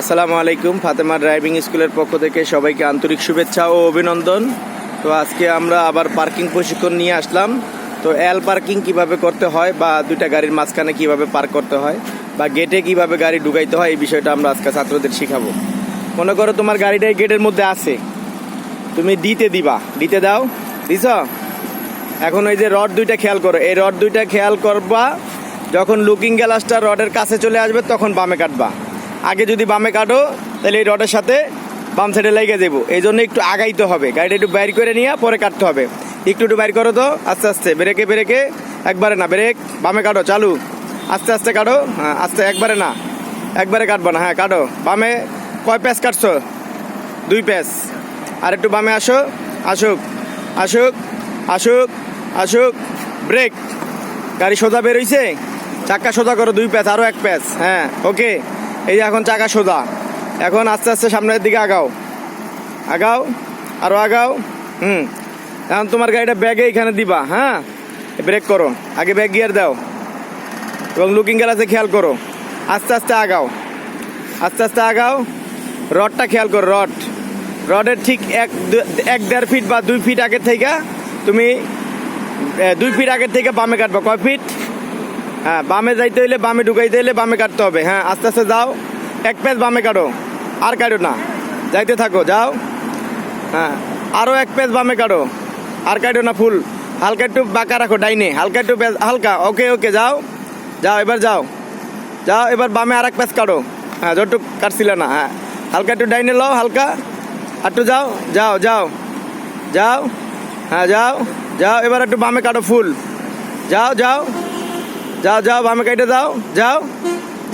আসসালামু আলাইকুম, ফাতেমা ড্রাইভিং স্কুলের পক্ষ থেকে সবাইকে আন্তরিক শুভেচ্ছা ও অভিনন্দন। তো আজকে আমরা আবার পার্কিং প্রশিক্ষণ নিয়ে আসলাম। তো এল পার্কিং কীভাবে করতে হয় বা দুইটা গাড়ির মাঝখানে কীভাবে পার্ক করতে হয় বা গেটে কীভাবে গাড়ি ঢুকাইতে হয়, এই বিষয়টা আমরা আজকে ছাত্রদের শিখাবো। মনে করো তোমার গাড়িটা এই গেটের মধ্যে আছে। তুমি দিতে দিবা। দিতে দাও। দিছ? এখন ওই যে রড দুইটা খেয়াল করো। এই রড দুইটা খেয়াল করবা, যখন লুকিং গ্লাসটা রডের কাছে চলে আসবে, তখন বামে কাটবা। আগে যদি বামে কাটো, তাহলে এই রডের সাথে বাম সাইডে লেগে যাব। এই জন্য একটু আগাইতে হবে। গাড়িটা একটু বাইর করে নিয়ে পরে কাটতে হবে। একটু একটু বাইর করো তো, আস্তে আস্তে। ব্রেকে ব্রেকে, একবারে না। ব্রেক, বামে কাটো, চালু। আস্তে আস্তে কাটো। হ্যাঁ আস্তে, একবারে না। একবারে কাটবো না। হ্যাঁ কাটো। বামে কয় প্যাচ কাটছো? দুই প্যাচ। আর একটু বামে আসো। আসুক আসুক আসুক আসুক। ব্রেক। গাড়ি সোজা বেরোইছে চাক্কা সোজা করো, দুই প্যাচ আরও এক প্যাচ। হ্যাঁ ওকে। এই যে এখন চাকা সোজা। এখন আস্তে আস্তে সামনের দিকে আগাও। আগাও আরও আগাও। হুম। এখন তোমার গাড়িটা ব্যাগে এখানে দিবা হ্যাঁ? ব্রেক করো। আগে ব্যাগ গিয়ার দাও। এবং লুকিং গ্লাসে খেয়াল করো। আস্তে আস্তে আগাও। আস্তে আস্তে আগাও। রডটা খেয়াল করো, রড। রডের ঠিক এক এক দেড় ফিট বা দুই ফিট আগের থেকে তুমি দুই ফিট আগের থেকে বামে কাটবা। কয় ফিট? হ্যাঁ বামে যাইতে হইলে বামে ঢুকাইতে হইলে বামে কাটতে হবে। হ্যাঁ আস্তে আস্তে যাও, এক পেজ বামে কাটো, আর কাটো না। যাইতে থাকো, যাও। হ্যাঁ আরও এক পেজ বামে কাটো, আর কাটো না ফুল। হালকা একটু বাঁকা রাখো, ডাইনে। হালকা একটু বেজ- হালকা, ওকে ওকে, যাও। যাও, এবার যাও। যাও, এবার বামে আর এক পেজ কাটো। হ্যাঁ যতটুক কাটছিলে না হ্যাঁ। হালকা একটু ডাইনে লও, হালকা। আর একটু যাও যাও যাও। যাও হ্যাঁ যাও যাও, এবার একটু বামে কাটো ফুল। যাও যাও। যাও যাও বামে কেটে দাও যাও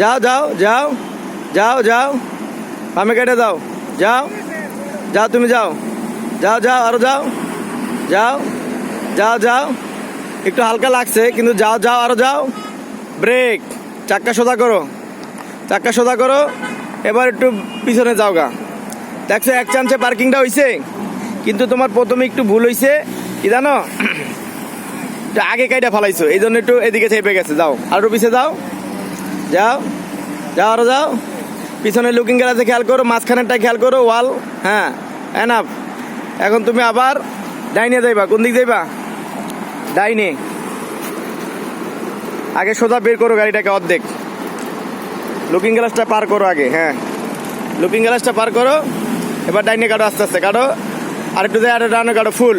যাও যাও যাও যাও যাও বামে কেটে দাও যাও যাও তুমি যাও যাও যাও আরও যাও যাও যাও যাও একটু হালকা লাগছে কিন্তু যাও যাও আরও যাও ব্রেক চাক্কা সোজা করো চাক্কা সোজা করো এবার একটু পিছনে যাও গা দেখছ এক চান্সে পার্কিংটা হইছে কিন্তু তোমার প্রথমে একটু ভুল হইছে কি জানো আগে কাইটা ফালাইছো, এই জন্য একটু এদিকে চেপে গেছে, যাও। আর পিছিয়ে যাও। যাও যাও আরও যাও। পিছনে লুকিং গ্লাসে খেয়াল করো মাঝখানেরটা খেয়াল করো ওয়াল হ্যাঁ এনাফ এখন তুমি আবার ডাইনে যাইবা, কোন দিক যাইবা? ডাইনে। আগে সোজা বের করো গাড়িটাকে অর্ধেক। লুকিং গ্লাসটা পার করো আগে হ্যাঁ। লুকিং গ্লাসটা পার করো, এবার ডাইনে কাটো, আস্তে আস্তে কাটো। আর একটু যাই আর ডানে কাটো ফুল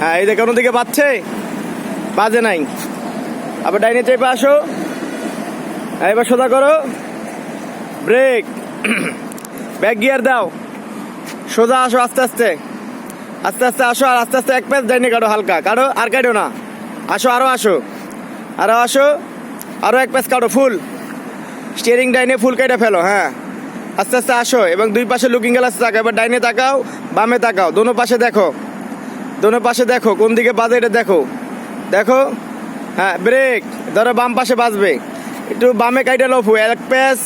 হ্যাঁ এই কোনো দিকে পাচ্ছে বাজে নাই। আবার ডাইনে চেপে আসো। এবার সোজা করো। ব্রেক। ব্যাক গিয়ার দাও। সোজা আসো আস্তে আস্তে। আস্তে আস্তে আসো আর আস্তে আস্তে এক প্যাচ ডাইনে কাটো হালকা। কাটো আর কাটো না। আসো, আরও আসো। আরও আসো। আরও এক প্যাচ কাটো, ফুল। স্টিয়ারিং ডাইনে ফুল কেটে ফেলো হ্যাঁ। আস্তে আস্তে আসো এবং দুই পাশে লুকিং গ্লাস তাকাও। এবার ডাইনে তাকাও, বামে তাকাও। দোনো পাশে দেখো। দোনো পাশে দেখো, কোন দিকে বাজে এটা দেখো। দেখো হ্যাঁ ব্রেক ধরো বাম পাশে বাজবে। একটু বামে কাইটে লফু, এক প্যাচ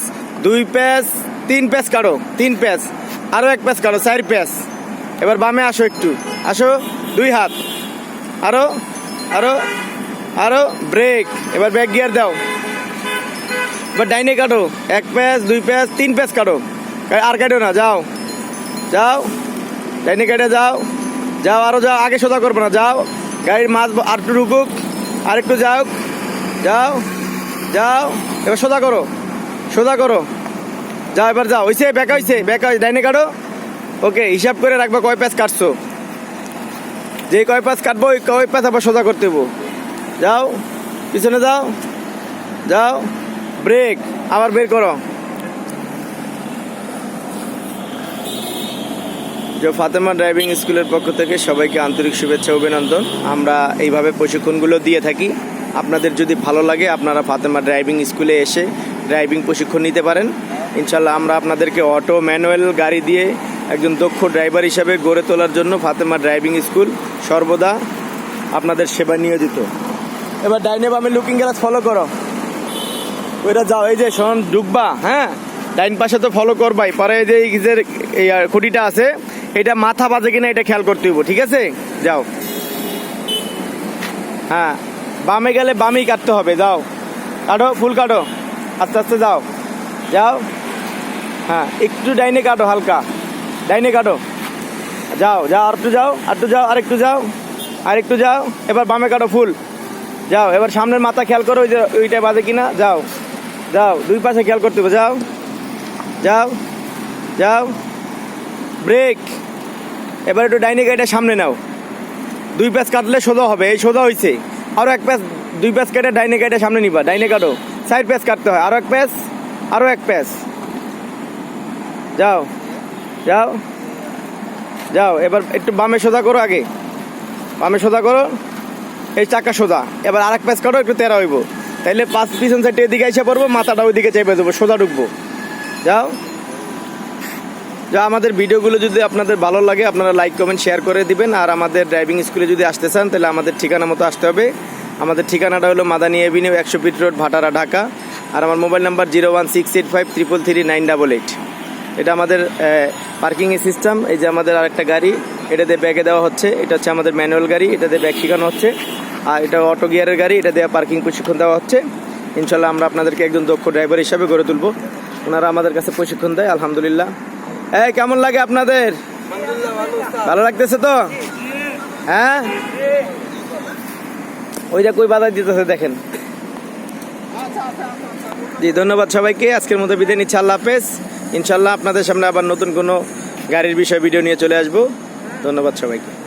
দুই প্যাচ তিন প্যাচ কাটো, তিন প্যাচ আরও এক প্যাচ কাটো, চার প্যাচ এবার বামে আসো একটু। আসো, দুই হাত। আরও আরও আরও ব্রেক এবার ব্যাক গিয়ার দাও। এবার ডাইনে কাটো। এক প্যাচ দুই প্যাচ তিন প্যাচ কাটো। আর কাটো না, যাও। যাও। ডাইনে কেটে যাও। যাও, আরও যাও, আগে সোজা করব না, যাও। গাড়ির মাছ আর একটু রুকুক আর একটু যাও যাও। যাও এবার সোজা করো সোজা করো। যাও, এবার যাও। হইছে, বেকা হইছে, বেকা হয়েছে ডাইনে কাটো। ওকে, হিসাব করে রাখবা কয় প্যাচ কাটছো। যে কয় প্যাচ কাটবো, ওই কয় প্যাচ আবার সোজা করতে হব যাও, পিছনে যাও। যাও। ব্রেক, আবার বের করো। যে ফাতেমা ড্রাইভিং স্কুলের পক্ষ থেকে সবাইকে আন্তরিক শুভেচ্ছা, অভিনন্দন। আমরা এইভাবে প্রশিক্ষণগুলো দিয়ে থাকি। আপনাদের যদি ভালো লাগে, আপনারা ফাতেমা ড্রাইভিং স্কুলে এসে ড্রাইভিং প্রশিক্ষণ নিতে পারেন। ইনশাল্লাহ আমরা আপনাদেরকে অটো, ম্যানুয়াল গাড়ি দিয়ে একজন দক্ষ ড্রাইভার হিসাবে গড়ে তোলার জন্য ফাতেমা ড্রাইভিং স্কুল সর্বদা আপনাদের সেবা নিয়োজিত। এবার ডাইনে বামে লুকিং গ্লাস ফলো করো। ওইটা যাও, এই যে শোন ডুববা হ্যাঁ? ডাইন পাশে তো ফলো করবাই। পরে যে এই যে এই খুঁটিটা আছে এটা মাথা বাজে কিনা এটা খেয়াল করতে হইব, ঠিক আছে? যাও। হ্যাঁ বামে গেলে বামেই কাটতে হবে, যাও। কাটো, ফুল কাটো। আস্তে আস্তে যাও। যাও। হ্যাঁ একটু ডাইনে কাটো হালকা। ডাইনে কাটো। যাও যাও, আর একটু যাও, আর একটু যাও, আর একটু যাও, আর একটু যাও। এবার বামে কাটো ফুল। যাও, এবার সামনের মাথা খেয়াল করো ওই যে ওইটা বাজে কিনা। যাও যাও, দুই পাশে খেয়াল করতে হবে যাও। যাও যাও। ব্রেক। এবার একটু ডাইনে গাড়িটা সামনে নাও। দুই প্যাচ কাটলে সোজা হবে, এই সোজা হয়েছে আরও এক প্যাচ, দুই প্যাচ কেটে ডাইনে গাড়িটা সামনে নিবা। ডাইনে কাটো, সাইড প্যাচ কাটতে হয়। আরও এক প্যাচ আরও এক প্যাচ। যাও যাও যাও। এবার একটু বামে সোজা করো আগে। বামে সোজা করো, এই চাকা সোজা। এবার আরেক প্যাচ কাটো, একটু তেরা হইব। তাইলে পাঁচ পিছন সাইডে এদিকে এসে পড়ব, মাথাটা ওইদিকে চেপে দেবো সোজা ঢুকবো। যাও। যা আমাদের ভিডিওগুলো যদি আপনাদের ভালো লাগে, আপনারা লাইক কমেন্ট শেয়ার করে দিবেন। আর আমাদের ড্রাইভিং স্কুলে যদি আসতে চান, তাহলে আমাদের ঠিকানা মতো আসতে হবে। আমাদের ঠিকানাটা হলো মাদানী এভিনিউ একশো ফিট রোড, ভাটারা, ঢাকা। আর আমার mobile number zero one six eight five triple three nine double eight এটা আমাদের পার্কিংয়ের সিস্টেম এই যে আমাদের আরেকটা গাড়ি, এটাতে ব্যাগে দেওয়া হচ্ছে। এটা হচ্ছে আমাদের ম্যানুয়াল গাড়ি, এটাতে ব্যাগ শেখানো হচ্ছে। আর এটা অটো গিয়ারের গাড়ি, এটা দিয়ে পার্কিং প্রশিক্ষণ দেওয়া হচ্ছে। ইনশাল্লাহ আমরা আপনাদেরকে একজন দক্ষ ড্রাইভার হিসাবে গড়ে তুলবো। ওনারা আমাদের কাছে প্রশিক্ষণ দেয়, আলহামদুলিল্লাহ। এই, কেমন লাগে আপনাদের? ভালো লাগতেছে তো? হ্যাঁ? ওইটা কই বাধা দিতেছে দেখেন। জি, ধন্যবাদ সবাইকে। আজকের মতো বিদায় নিচ্ছি। আল্লাহ হাফেজ। ইনশাল্লাহ আপনাদের সামনে আবার নতুন কোনো গাড়ির বিষয় ভিডিও নিয়ে চলে আসব। ধন্যবাদ সবাইকে।